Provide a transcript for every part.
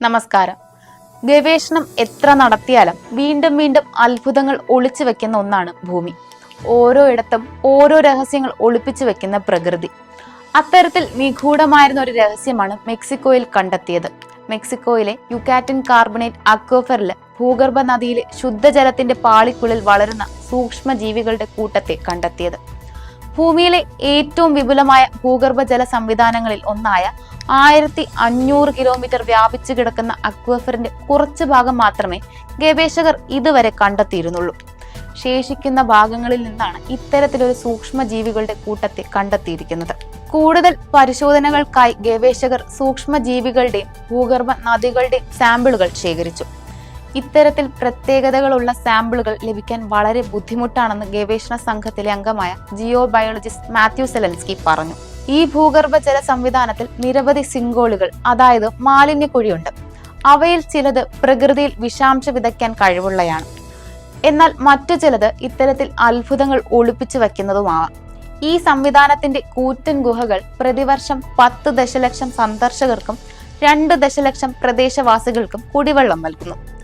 നമസ്കാരം. ഗവേഷണം എത്ര നടത്തിയാലും വീണ്ടും വീണ്ടും അത്ഭുതങ്ങൾ ഒളിച്ചു വെക്കുന്ന ഒന്നാണ് ഭൂമി. ഓരോ ഇടത്തും ഓരോ രഹസ്യങ്ങൾ ഒളിപ്പിച്ചു വെക്കുന്ന പ്രകൃതി. അത്തരത്തിൽ നിഗൂഢമായിരുന്ന ഒരു രഹസ്യമാണ് മെക്സിക്കോയിൽ കണ്ടെത്തിയത്. മെക്സിക്കോയിലെ യുക്കാറ്റിൻ കാർബണേറ്റ് അക്വഫറിലെ ഭൂഗർഭ നദിയിലെ ശുദ്ധജലത്തിന്റെ പാളിക്കുള്ളിൽ വളരുന്ന സൂക്ഷ്മ ജീവികളുടെ കൂട്ടത്തെ കണ്ടെത്തിയത്. ഭൂമിയിലെ ഏറ്റവും വിപുലമായ ഭൂഗർഭജല സംവിധാനങ്ങളിൽ ഒന്നായ ആയിരത്തി അഞ്ഞൂറ് കിലോമീറ്റർ വ്യാപിച്ചു കിടക്കുന്ന അക്വഫറിന്റെ കുറച്ച് ഭാഗം മാത്രമേ ഗവേഷകർ ഇതുവരെ കണ്ടെത്തിയിരുന്നുള്ളൂ. ശേഷിക്കുന്ന ഭാഗങ്ങളിൽ നിന്നാണ് ഇത്തരത്തിലൊരു സൂക്ഷ്മ ജീവികളുടെ കൂട്ടത്തെ കണ്ടെത്തിയിരിക്കുന്നത്. കൂടുതൽ പരിശോധനകൾക്കായി ഗവേഷകർ സൂക്ഷ്മ ജീവികളുടെയും ഭൂഗർഭ നദികളുടെയും സാമ്പിളുകൾ ശേഖരിച്ചു. ഇത്തരത്തിൽ പ്രത്യേകതകളുള്ള സാമ്പിളുകൾ ലഭിക്കാൻ വളരെ ബുദ്ധിമുട്ടാണെന്ന് ഗവേഷണ സംഘത്തിലെ അംഗമായ ജിയോ ബയോളജിസ്റ്റ് മാത്യു സെലൻസ്കി പറഞ്ഞു. ഈ ഭൂഗർഭജല സംവിധാനത്തിൽ നിരവധി സിംഗോളുകൾ അതായത് മാലിന്യക്കുഴിയുണ്ട്. അവയിൽ ചിലത് പ്രകൃതിയിൽ വിഷാംശം വിതയ്ക്കാൻ കഴിവുള്ളയാണ്. എന്നാൽ മറ്റു ചിലത് ഇത്തരത്തിൽ അത്ഭുതങ്ങൾ ഒളിപ്പിച്ചു വയ്ക്കുന്നതുമാവാം ഈ സംവിധാനത്തിന്റെ കൂറ്റൻ ഗുഹകൾ പ്രതിവർഷം പത്ത് ദശലക്ഷം സന്ദർശകർക്കും രണ്ട് ദശലക്ഷം പ്രദേശവാസികൾക്കും കുടിവെള്ളം നൽകുന്നു.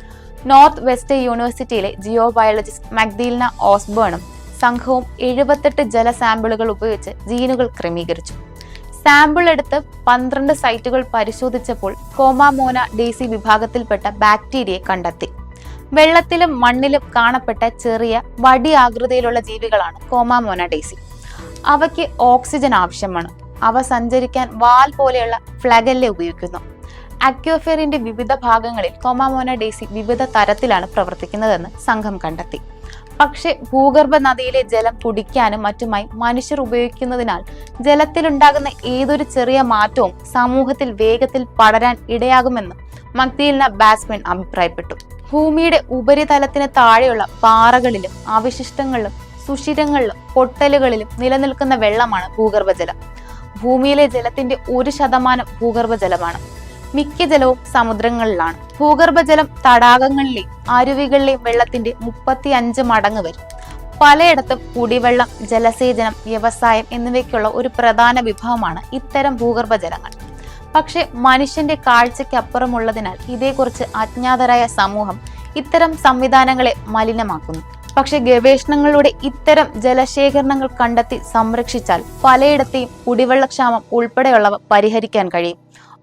നോർത്ത് വെസ്റ്റ് യൂണിവേഴ്സിറ്റിയിലെ ജിയോ ബയോളജിസ്റ്റ് മഗ്ദീൽന ഓസ്ബേണും സംഘവും എഴുപത്തെട്ട് ജല സാമ്പിളുകൾ ഉപയോഗിച്ച് ജീനുകൾ ക്രമീകരിച്ചു. സാമ്പിൾ എടുത്ത് പന്ത്രണ്ട് സൈറ്റുകൾ പരിശോധിച്ചപ്പോൾ കോമാമോന ഡേസി വിഭാഗത്തിൽപ്പെട്ട ബാക്ടീരിയയെ കണ്ടെത്തി. വെള്ളത്തിലും മണ്ണിലും കാണപ്പെട്ട ചെറിയ വടി ആകൃതിയിലുള്ള ജീവികളാണ് കോമാമോന ഡേസി അവയ്ക്ക് ഓക്സിജൻ ആവശ്യമാണ്. അവ സഞ്ചരിക്കാൻ വാൽ പോലെയുള്ള ഫ്ലഗല്ലെ ഉപയോഗിക്കുന്നു. അക്യോഫെറിന്റെ വിവിധ ഭാഗങ്ങളിൽ കൊമാമോന ഡേസി വിവിധ തരത്തിലാണ് പ്രവർത്തിക്കുന്നതെന്ന് സംഘം കണ്ടെത്തി. പക്ഷെ ഭൂഗർഭ നദിയിലെ ജലം കുടിക്കാനും മറ്റുമായി മനുഷ്യർ ഉപയോഗിക്കുന്നതിനാൽ ജലത്തിലുണ്ടാകുന്ന ഏതൊരു ചെറിയ മാറ്റവും സമൂഹത്തിൽ വേഗത്തിൽ പടരാൻ ഇടയാകുമെന്ന് മക്തീലിന ബാസ്മിൻ അഭിപ്രായപ്പെട്ടു. ഭൂമിയുടെ ഉപരിതലത്തിന് താഴെയുള്ള പാറകളിലും അവശിഷ്ടങ്ങളിലും സുഷിരങ്ങളിലും പൊട്ടലുകളിലും നിലനിൽക്കുന്ന വെള്ളമാണ് ഭൂഗർഭജലം. ഭൂമിയിലെ ജലത്തിന്റെ ഒരു ശതമാനം ഭൂഗർഭജലമാണ്. മിക്ക ജലവും സമുദ്രങ്ങളിലാണ്. ഭൂഗർഭജലം തടാകങ്ങളിലെയും അരുവികളിലെയും വെള്ളത്തിന്റെ മുപ്പത്തി അഞ്ച് മടങ്ങ് വരും. പലയിടത്തും കുടിവെള്ളം ജലസേചനം വ്യവസായം എന്നിവയ്ക്കുള്ള ഒരു പ്രധാന വിഭവമാണ് ഇത്തരം ഭൂഗർഭജലങ്ങൾ. പക്ഷെ മനുഷ്യന്റെ കാഴ്ചയ്ക്കപ്പുറമുള്ളതിനാൽ ഇതേക്കുറിച്ച് അജ്ഞാതരായ സമൂഹം ഇത്തരം സംവിധാനങ്ങളെ മലിനമാക്കുന്നു. പക്ഷെ ഗവേഷണങ്ങളുടെ ഇത്തരം ജലശേഖരണങ്ങൾ കണ്ടെത്തി സംരക്ഷിച്ചാൽ പലയിടത്തെയും കുടിവെള്ളക്ഷാമം ഉൾപ്പെടെയുള്ളവ പരിഹരിക്കാൻ കഴിയും.